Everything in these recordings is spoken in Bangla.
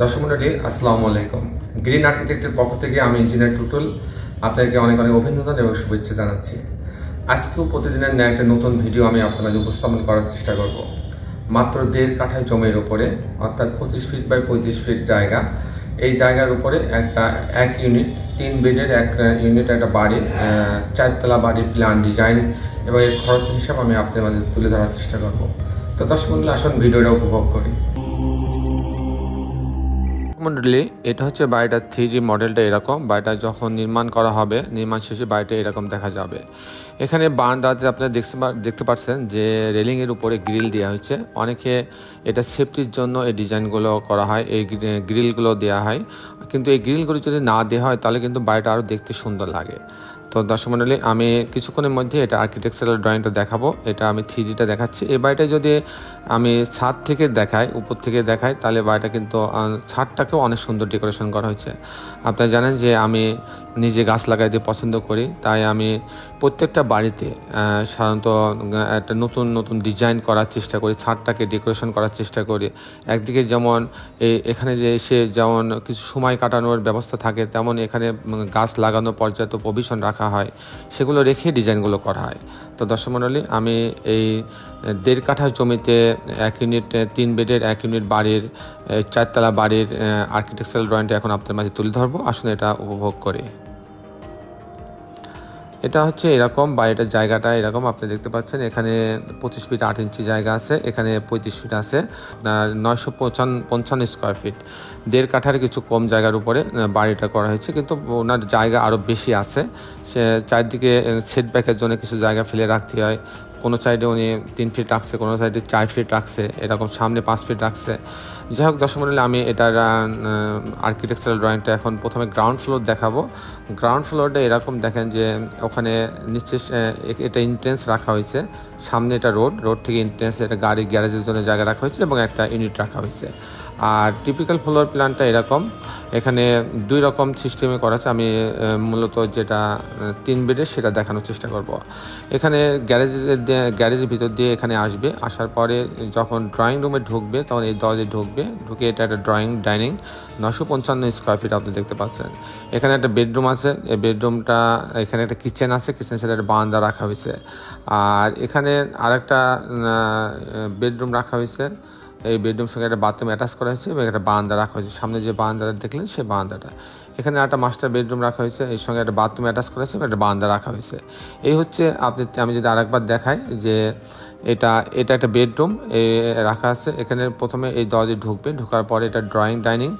দর্শক মন্ডলী আসসালামু আলাইকুম। গ্রিন আর্কিটেক্টের পক্ষ থেকে আমি ইঞ্জিনিয়ার টুটুল আপনাদেরকে অনেক অনেক অভিনন্দন এবং শুভেচ্ছা জানাচ্ছি। আজকেও প্রতিদিনের ন্যায় একটা নতুন ভিডিও আমি আপনাদের উপস্থাপন করার চেষ্টা করব। মাত্র দেড় কাঠায় জমির উপরে অর্থাৎ পঁচিশ ফিট বাই পঁয়ত্রিশ ফিট জায়গা। এই জায়গার উপরে একটা এক ইউনিট তিন বেডের এক ইউনিট একটা বাড়ি আহ, চারতলা বাড়ির প্ল্যান ডিজাইন এবং এর খরচের হিসাব আমি আপনাদের মাঝে তুলে ধরার চেষ্টা করব। তো দর্শক মন্ডলী আসুন ভিডিওটা উপভোগ করি। মন্ডলী, এটা হচ্ছে বাড়িটার থ্রি মডেলটা এরকম। বাড়িটা যখন নির্মাণ করা হবে, নির্মাণ শেষে বাড়িটা এরকম দেখা যাবে। এখানে বারান্দাতে আপনারা দেখতে দেখতে পাচ্ছেন যে রেলিংয়ের উপরে গ্রিল দেওয়া হয়েছে। অনেকে এটা সেফটির জন্য এই ডিজাইনগুলো করা হয়, এই গ্রিলগুলো দেওয়া হয়। কিন্তু এই গ্রিলগুলো যদি না দেওয়া হয়, তাহলে কিন্তু বাড়িটা আরও দেখতে সুন্দর লাগে। তো দর্শক মণ্ডলী আমি কিছুক্ষণের মধ্যে এটা আর্কিটেকচারাল ড্রয়িংটা দেখাবো। এটা আমি থ্রি ডিটা দেখাচ্ছি। এই বাড়িটা যদি আমি ছাদ থেকে দেখাই, উপর থেকে দেখাই, তাহলে বাড়িটা কিন্তু ছাদটাকেও অনেক সুন্দর ডেকোরেশন করা হয়েছে। আপনারা জানেন যে আমি নিজে গাছ লাগাইতে পছন্দ করি, তাই আমি প্রত্যেকটা বাড়িতে সাধারণত একটা নতুন নতুন ডিজাইন করার চেষ্টা করি, ছাদটাকে ডেকোরেশন করার চেষ্টা করি। একদিকে যেমন এখানে যে এসে যেমন কিছু সময় কাটানোর ব্যবস্থা থাকে, তেমন এখানে গাছ লাগানো পর্যাপ্ত প্রভিশন রাখা হয়, সেগুলো রেখে ডিজাইনগুলো করা হয়। তো দর্শক মণ্ডলী আমি এই দেড় কাঠা জমিতে এক ইউনিট, তিন বেডের এক ইউনিট বাড়ির, চারতলা বাড়ির আর্কিটেকচারাল ড্রয়িংটা এখন আপনার মাঝে তুলে ধরবো। আসুন এটা উপভোগ করি। এটা হচ্ছে এরকম বাড়িটার জায়গাটা এরকম আপনি দেখতে পাচ্ছেন। এখানে পঁচিশ ফিট আট ইঞ্চি জায়গা আছে, এখানে পঁয়ত্রিশ ফিট আছে, আপনার নয়শো পঁচান, পঞ্চান্ন স্কোয়ার ফিট দেড় কাঠার কিছু কম জায়গার উপরে বাড়িটা করা হয়েছে, কিন্তু ওনার জায়গা আরও বেশি আছে। সে চারদিকে সেটব্যাকের জন্য কিছু জায়গা ফেলে রাখতে হয়। কোনো সাইডে উনি তিন ফিট রাখছে, কোনো সাইডে চার ফিট রাখছে, এরকম সামনে পাঁচ ফিট রাখছে। যাই হোক মন্ডলী, আমি এটার আর্কিটেকচারাল ড্রয়িংটা এখন প্রথমে গ্রাউন্ড ফ্লোর দেখাবো। গ্রাউন্ড ফ্লোরটা এরকম দেখেন যে, ওখানে এ- এটা ইন্টেন্স রাখা হয়েছে। সামনে এটা রোড রোড থেকে ইন্টেন্স এটা গাড়ি গ্যারেজের জন্য জায়গা রাখা হয়েছে এবং একটা ইউনিট রাখা হয়েছে। আর টিপিক্যাল ফ্লোর প্ল্যানটা এরকম। এখানে দুই রকম সিস্টেমে করা আছে। আমি মূলত যেটা তিন বেডের সেটা দেখানোর চেষ্টা করব। এখানে গ্যারেজের গ্যারেজের ভিতর দিয়ে এখানে আসবে। আসার পরে যখন ড্রয়িং রুমে ঢুকবে, তখন এই দরজায় ঢুকবে। ঢুকে এটা একটা ড্রয়িং ডাইনিং নশো পঞ্চান্ন স্কোয়ার ফিট আপনি দেখতে পাচ্ছেন। এখানে একটা বেডরুম আছে। এই বেডরুমটা এখানে একটা কিচেন আছে। কিচেন সাথে একটা বারান্দা রাখা হয়েছে। আর এখানে আরেকটা বেডরুম রাখা হয়েছে। এই বেডরুম সঙ্গে একটা বাথরুম অ্যাটাচ করা হয়েছে এবং একটা বারান্দা রাখা হয়েছে। সামনে যে বারান্দাটা দেখলেন সেই বারান্দাটা। এখানে একটা মাস্টার বেডরুম রাখা হয়েছে, এর সঙ্গে একটা বাথরুম অ্যাটাচ করা হয়েছে এবং একটা বান্দা রাখা হয়েছে। এই হচ্ছে আপনি আমি যদি আরেকবার দেখাই যে এটা এটা একটা বেডরুম রাখা আছে। এখানে প্রথমে এই দরজে ঢুকবে, ঢোকার পরে এটা ড্রয়িং ডাইনিং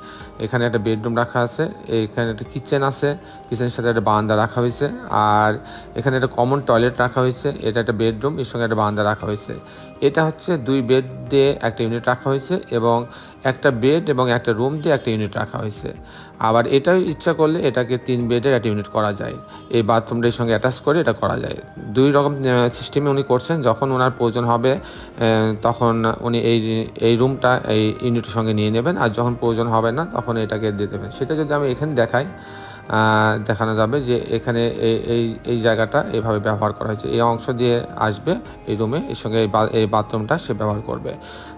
এখানে একটা বেডরুম রাখা আছে, এখানে একটা কিচেন আছে কিচেনের সাথে একটা বারান্দা রাখা হয়েছে। আর এখানে একটা কমন টয়লেট রাখা হয়েছে, এটা একটা বেডরুম এর সঙ্গে একটা বান্দা রাখা হয়েছে। এটা হচ্ছে দুই বেড দিয়ে একটা ইউনিট রাখা হয়েছে এবং একটা বেড এবং একটা রুম দিয়ে একটা ইউনিট রাখা হয়েছে। আবার এটাও ইচ্ছা করলে এটাকে তিন বেডের একটা ইউনিট করা যায়। এই বাথরুমটার সঙ্গে অ্যাটাচ করে এটা করা যায়। দুই রকম সিস্টেমে উনি করছেন। যখন ওনার প্রয়োজন হবে তখন উনি এই এই রুমটা এই ইউনিটের সঙ্গে নিয়ে নেবেন। আর যখন প্রয়োজন হবে না, তখন এটাকে দিয়ে দেবেন সেটা যদি আমি এখানে দেখাই দেখানো যাবে যে এখানে এই এই জায়গাটা এভাবে ব্যবহার করা হয়েছে। এই অংশ দিয়ে আসবে এই রুমে এর সঙ্গে এই বাথরুমটা সে ব্যবহার করবে।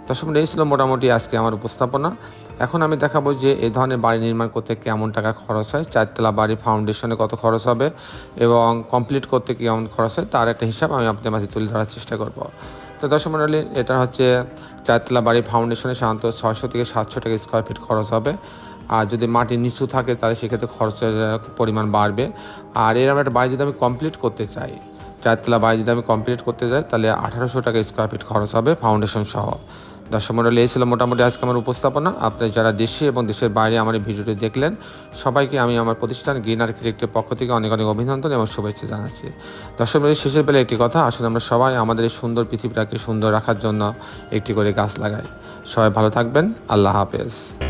দর্শক এই ছিল মোটামুটি আজকে আমার উপস্থাপনা। এখন আমি দেখাবো যে এই ধরনের বাড়ি নির্মাণ করতে কেমন টাকা খরচ হয়, চারতলা বাড়ি ফাউন্ডেশনে কত খরচ হবে এবং কমপ্লিট করতে কেমন খরচ হয়, তার একটা হিসাব আমি আপনাদের মাঝে তুলে ধরার চেষ্টা করব। তো দর্শক মণ্ডলী এটা হচ্ছে চারতলা বাড়ি ফাউন্ডেশনে সাধারণত ছয়শো থেকে সাতশো টাকা স্কোয়ার ফিট খরচ হবে। আর যদি মাটি নিচু থাকে, তাহলে সেক্ষেত্রে খরচের পরিমাণ বাড়বে। আর এরকম একটা বাড়ি যদি আমি কমপ্লিট করতে চাই, চারতলা বাড়ি যদি আমি কমপ্লিট করতে চাই তাহলে আঠারোশো টাকা স্কোয়ার ফিট খরচ হবে ফাউন্ডেশন সহ। দর্শক মণ্ডলী, এই ছিল মোটামুটি আজকে আমার উপস্থাপনা। আপনি যারা দেশে এবং দেশের বাইরে আমার এই ভিডিওটি দেখলেন, সবাইকে আমি আমার প্রতিষ্ঠান গ্রিন আর্কিটেক্টের পক্ষ থেকে অনেক অনেক অভিনন্দন এবং শুভেচ্ছা জানাচ্ছি। দর্শক মণ্ডলী, শেষের বেলা একটি কথা আসলে আমরা সবাই আমাদের এই সুন্দর পৃথিবীটাকে সুন্দর রাখার জন্য একটি করে গাছ লাগাই। সবাই ভালো থাকবেন, আল্লাহ হাফেজ।